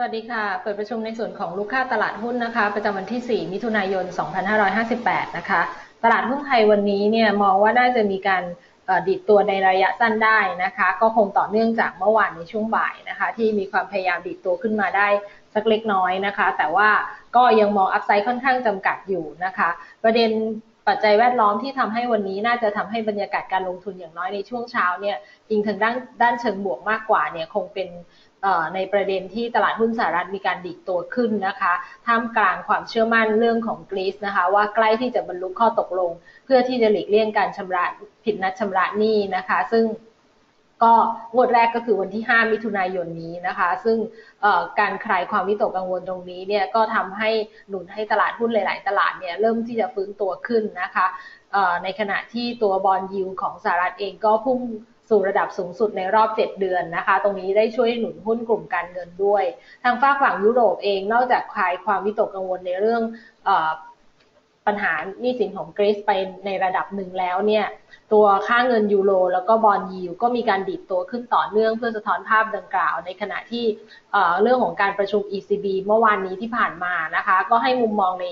สวัสดีค่ะ เปิดประชุมในส่วนของลูกค้าตลาดหุ้นนะคะ ประจำวันที่ 4 มิถุนายน 2558 นะคะ ตลาดหุ้นไทยวันนี้เนี่ยมองว่าน่าจะมีการดิดตัวในระยะสั้นได้นะคะ ก็คงต่อเนื่องจากเมื่อวานในช่วงบ่ายนะคะ ที่มีความพยายามดิดตัวขึ้นมาได้สักเล็กน้อยนะคะ แต่ว่าก็ยังมองอัพไซด์ค่อนข้างจำกัดอยู่นะคะ ประเด็น ปัจจัยแวดล้อมที่ทำให้วันนี้น่าจะทำให้บรรยากาศการลงทุนอย่างน้อยในช่วงเช้าเนี่ยจริงทางด้านด้านเชิงบวกมากกว่าเนี่ยคงเป็นในประเด็นที่ตลาดหุ้นสหรัฐมีการดิดตัวขึ้นนะคะ ท่ามกลางความเชื่อมั่นเรื่องของกรีซนะคะ ว่าใกล้ที่จะบรรลุข้อตกลง เพื่อที่จะหลีกเลี่ยงการชำระผิดนัดชำระหนี้นะคะ ซึ่ง ก็งวดแรกก็คือวันที่ 5 มิถุนายนนี้นะคะ ซึ่งการคลายความวิตกกังวลตรงนี้เนี่ยก็ทำให้หนุนให้ตลาดหุ้นหลาย ๆ ตลาดเนี่ยเริ่มที่จะฟื้นตัวขึ้นนะคะในขณะที่ตัวบอลยูของสหรัฐเองก็พุ่งสู่ระดับสูงสุดในรอบ 7 เดือนนะคะ ตรงนี้ได้ช่วยหนุนหุ้นกลุ่มการเงินด้วย ทางฝ้าฝั่งยุโรปเองนอกจากคลายความวิตกกังวลในเรื่องอ ปัญหาหนี้สินของกรีซไปในระดับหนึ่งแล้วเนี่ยตัวค่าเงินยูโรแล้วก็บอลยิวก็มีการดิดตัวขึ้นต่อเนื่องเพื่อสะท้อนภาพดังกล่าว ในขณะที่เรื่องของการประชุม ECB เมื่อวานนี้ที่ผ่านมานะคะ ก็ให้มุมมองใน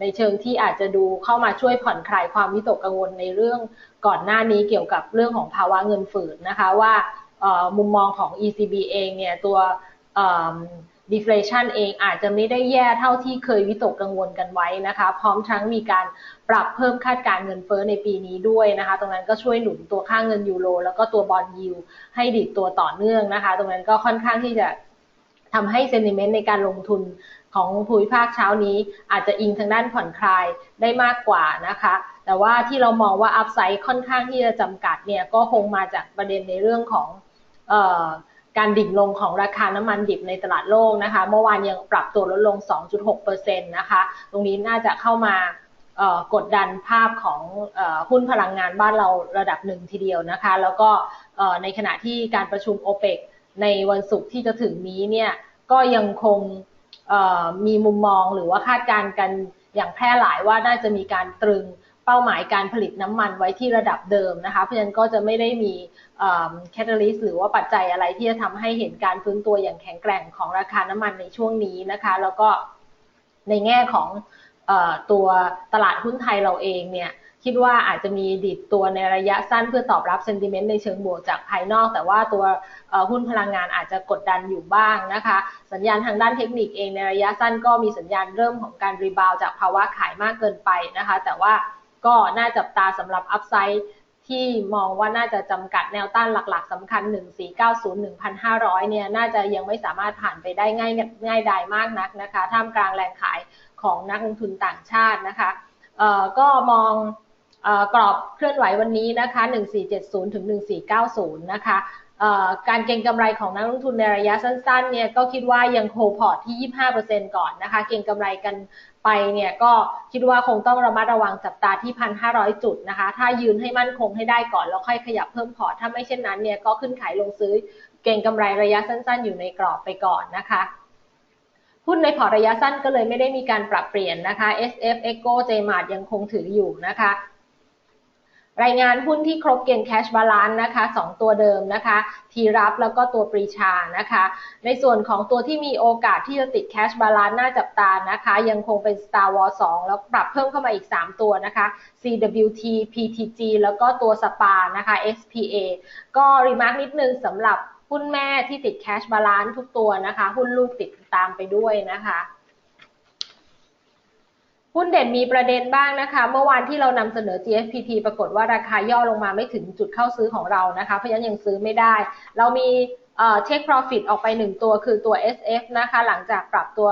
ในเชิงที่อาจจะดูเข้ามาช่วยผ่อนคลายความวิตกกังวลในเรื่องก่อนหน้านี้เกี่ยวกับเรื่องของภาวะเงินฝืดนะคะว่ามุมมองของ ECB เองเนี่ยตัว deflation เองอาจจะไม่ได้แย่เท่าที่เคยวิตกกังวลกันไว้นะคะ พร้อมทั้งมีการปรับเพิ่มคาดการเงินเฟ้อในปีนี้ด้วยนะคะ ตรงนั้นก็ช่วยหนุนตัวค่าเงินยูโรแล้วก็ตัวบอลยูให้ดิดตัวต่อเนื่องนะคะ ตรงนั้นก็ค่อนข้างที่จะทำให้เซนิเมนต์ในการลงทุนของภูมิภาคเช้านี้อาจจะอิงทางด้านผ่อนคลายได้มากกว่านะคะ แต่ว่าที่เรามองว่าอัพไซด์ค่อนข้างที่จะจำกัดเนี่ยก็คงมาจากประเด็นในเรื่องของ การดิ่งลงของราคาน้ำมันดิบในตลาดโลกนะคะ เมื่อวานยังปรับตัวลดลง 2.6%นะคะ ตรงนี้น่าจะเข้ามากดดันภาพของหุ้นพลังงานบ้านเราระดับหนึ่งทีเดียวนะคะ แล้วก็ในขณะที่การประชุมโอเปกในวันศุกร์ที่จะถึงนี้เนี่ยก็ยังคงมีมุมมองหรือว่าคาดการณ์กันอย่างแพร่หลายว่าน่าจะมีการตรึง เป้าหมายการผลิตน้ำมันไว้ที่ระดับเดิมนะคะเพราะฉะนั้นก็จะไม่ได้มีแคตตาลิสหรือว่าปัจจัยอะไรที่จะทำให้เห็นการฟื้นตัวอย่างแข็งแกร่งของราคาน้ำมันในช่วงนี้นะคะ แล้วก็ในแง่ของตัวตลาดหุ้นไทยเราเองเนี่ยคิดว่าอาจจะมีดิดตัวในระยะสั้นเพื่อตอบรับเซนติเมนต์ในเชิงบวกจากภายนอก แต่ว่าตัวหุ้นพลังงานอาจจะกดดันอยู่บ้างนะคะ สัญญาณทางด้านเทคนิคเองในระยะสั้นก็มีสัญญาณเริ่มของการรีบาวจากภาวะขายมากเกินไปนะคะ แต่ว่า ก็น่าจับตาสำหรับอัพไซด์ที่มองว่าน่าจะจำกัดแนวต้านหลักๆสำคัญ 1490-1,500 เนี่ย น่าจะยังไม่สามารถผ่านไปได้ง่ายง่ายดายมากนักนะคะ ท่ามกลางแรงขายของนักลงทุนต่างชาตินะคะเอ่อก็มองกรอบเคลื่อนไหววันนี้นะคะ 1470 ถึง 1490 นะคะการเก็งกำไรของนักลงทุนในระยะสั้นๆเนี่ยก็คิดว่ายังโฮพอร์ตที่ 25%ก่อนนะคะ เก็งกำไรกัน ไปเนี่ยก็คิดว่าคงต้องระมัดระวังจับตาที่ 1,500 จุดนะคะ ถ้ายืนให้มั่นคงให้ได้ก่อน แล้วค่อยขยับเพิ่มพอร์ตถ้าไม่เช่นนั้นเนี่ยก็ขึ้นขายลงซื้อเก่งกำไรระยะสั้น ๆ อยู่ในกรอบไปก่อนนะคะหุ้นในพอร์ตระยะสั้นก็เลยไม่ได้มีการปรับเปลี่ยนนะคะ SF Echo JMart ยังคงถืออยู่นะคะ รายงานหุ้นที่ครบเกณฑ์แคชบาลานซ์นะคะ 2 ตัวเดิมนะคะทีรับแล้วก็ตัวปรีชานะคะ ในส่วนของตัวที่มีโอกาสที่จะติดแคชบาลานซ์น่าจับตานะคะ ยังคงเป็น Star War 2 แล้วปรับเพิ่มเข้ามาอีก 3 ตัวนะคะ CWT PTG แล้วก็ตัวสปานะคะ SPA ก็รีมาร์กนิดนึงสำหรับหุ้นแม่ที่ติดแคชบาลานซ์ทุกตัวนะคะ หุ้นลูกติดตามไปด้วยนะคะ หุ้นเด่นมีประเด็นบ้างนะคะ เมื่อวานที่เรานำเสนอ GFPT ปรากฏว่าราคาย่อลงมาไม่ถึงจุดเข้าซื้อของเรานะคะ เพราะฉะนั้นยังซื้อไม่ได้ เรามีเช็ค profit ออกไป 1 ตัวคือตัว SF นะคะ หลังจากปรับตัว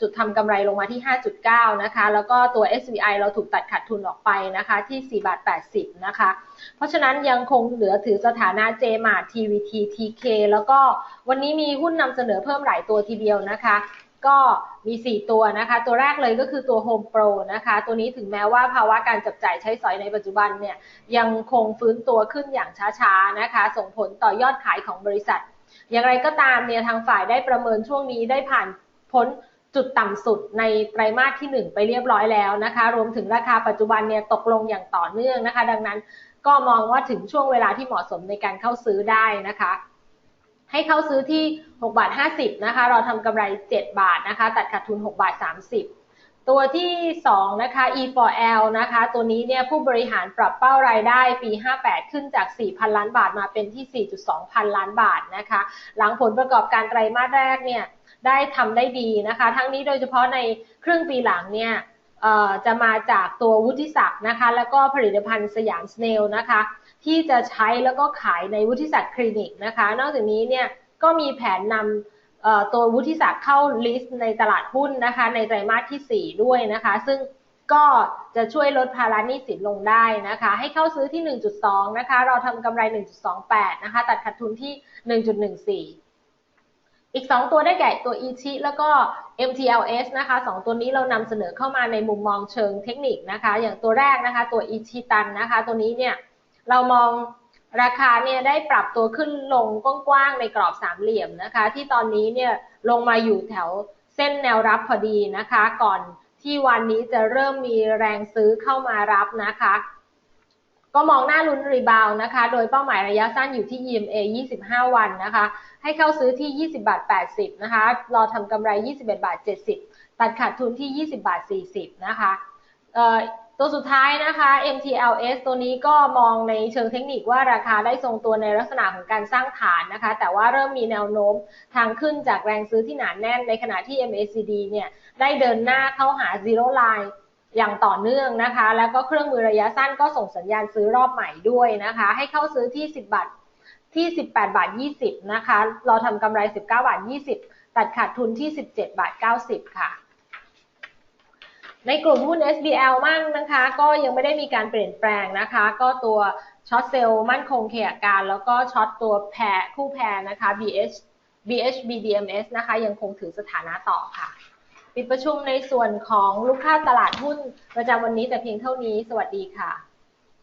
จุดทำกำไรลงมาที่ 5.9 นะคะ แล้วก็ตัว SVI เราถูกตัดขาดทุนออกไปนะคะ ที่ 4 บาท 80 นะคะ เพราะฉะนั้นยังคงเหลือถือสถานะ JMart TVT TK แล้วก็วันนี้มีหุ้นนำเสนอเพิ่มหลายตัวทีเดียวนะคะ ก็มี 4 ตัวนะคะ ตัวแรกเลยก็คือตัว Home Pro นะคะ ตัวนี้ถึงแม้ว่าภาวะการจับจ่ายใช้สอยในปัจจุบันเนี่ยยังคงฟื้นตัวขึ้นอย่างช้าๆนะคะ ส่งผลต่อยอดขายของบริษัท อย่างไรก็ตามเนี่ยทางฝ่ายได้ประเมินช่วงนี้ได้ผ่านพ้นจุดต่ำสุดในไตรมาสที่ 1 ไปเรียบร้อยแล้วนะคะ รวมถึงราคาปัจจุบันเนี่ยตกลงอย่างต่อเนื่องนะคะ ดังนั้นก็มองว่าถึงช่วงเวลาที่เหมาะสมในการเข้าซื้อได้นะคะ ให้เข้าซื้อที่ 6 บาท 50 นะคะ เราทำกำไร 7 บาทนะคะ ตัดขาดทุน 6 บาท 30 ตัวที่ 2 นะคะ E4L นะคะ ตัวนี้เนี่ยผู้บริหารปรับเป้ารายได้ปี 58 ขึ้นจาก 4,000 ล้านบาทมาเป็นที่ 4.2 พันล้านบาทนะคะ หลังผลประกอบการไตรมาสแรกเนี่ยได้ทำได้ดีนะคะ ทั้งนี้โดยเฉพาะในครึ่งปีหลังเนี่ย จะมาจากตัววุฒิศักดิ์นะคะ แล้วก็ผลิตภัณฑ์สยามสเนลนะคะ ที่จะใช้แล้วก็ขายในวุฒิศักดิ์คลินิกนะคะ นอกจากนี้เนี่ยก็มีแผนนำตัววุฒิศักดิ์เข้าลิสต์ในตลาดหุ้นนะคะ ในไตรมาสที่ 4 ด้วยนะคะ ซึ่งก็จะช่วยลดภาระหนี้สินลงได้นะคะ ให้เข้าซื้อที่ 1.2 นะคะ เราทำกำไร 1.28 นะคะ ตัดขาดทุนที่ 1.14 อีก 2 ตัวได้แก่ตัว e c h i แล้วก็ MTLS นะคะ2ตัวนี้เรานำเสนอเข้ามาในมุมมองเชิงเทคนิคนะคะ อย่างตัวแรกนะคะ ตัว e c h i ตันนะคะ ตัวนี้เนี่ยเรามองราคาเนี่ยได้ปรับตัวขึ้นลงกว้างๆในกรอบสามเหลี่ยมนะคะ ที่ตอนนี้เนี่ยลงมาอยู่แถวเส้นแนวรับพอดีนะคะ ก่อนที่วันนี้จะเริ่มมีแรงซื้อเข้ามารับนะคะ ก็มองหน้าลุ้นรีบาวนะคะ โดยเป้าหมายระยะสั้นอยู่ที่ EMA 25 วันนะคะ ให้เข้าซื้อที่ 20 บาท 80 นะคะ รอทำกำไร 21 บาท 70 ตัดขาดทุนที่ 20 บาท 40 นะคะตัวสุดท้ายนะคะ MTLS ตัวนี้ก็มองในเชิงเทคนิคว่าราคาได้ทรงตัวในลักษณะของการสร้างฐานนะคะ แต่ว่าเริ่มมีแนวโน้มทางขึ้นจากแรงซื้อที่หนาแน่น ในขณะที่ MACD เนี่ยได้เดินหน้าเข้าหา zero line อย่างต่อเนื่องนะคะ แล้วก็เครื่องมือระยะสั้นก็ส่งสัญญาณซื้อรอบใหม่ด้วยนะคะ ให้เข้าซื้อที่ 10 บาทที่ 18 บาท 20 นะคะ เราทำกำไร 19 บาท 20 ตัดขาดทุนที่ 17 บาท 90 ค่ะ ในกลุ่มหุ้น SBL มั่งนะคะ ก็ยังไม่ได้มีการเปลี่ยนแปลงนะคะ ก็ตัวช็อตเซลล์มั่นคงเขียการ แล้วก็ช็อตตัวแพรคู่แพรนะคะ BH BHB DMS นะคะ ยังคงถือสถานะต่อค่ะ ปิดประชุมในส่วนของลูกค้าตลาดหุ้นประจำวันนี้แต่เพียงเท่านี้ สวัสดีค่ะ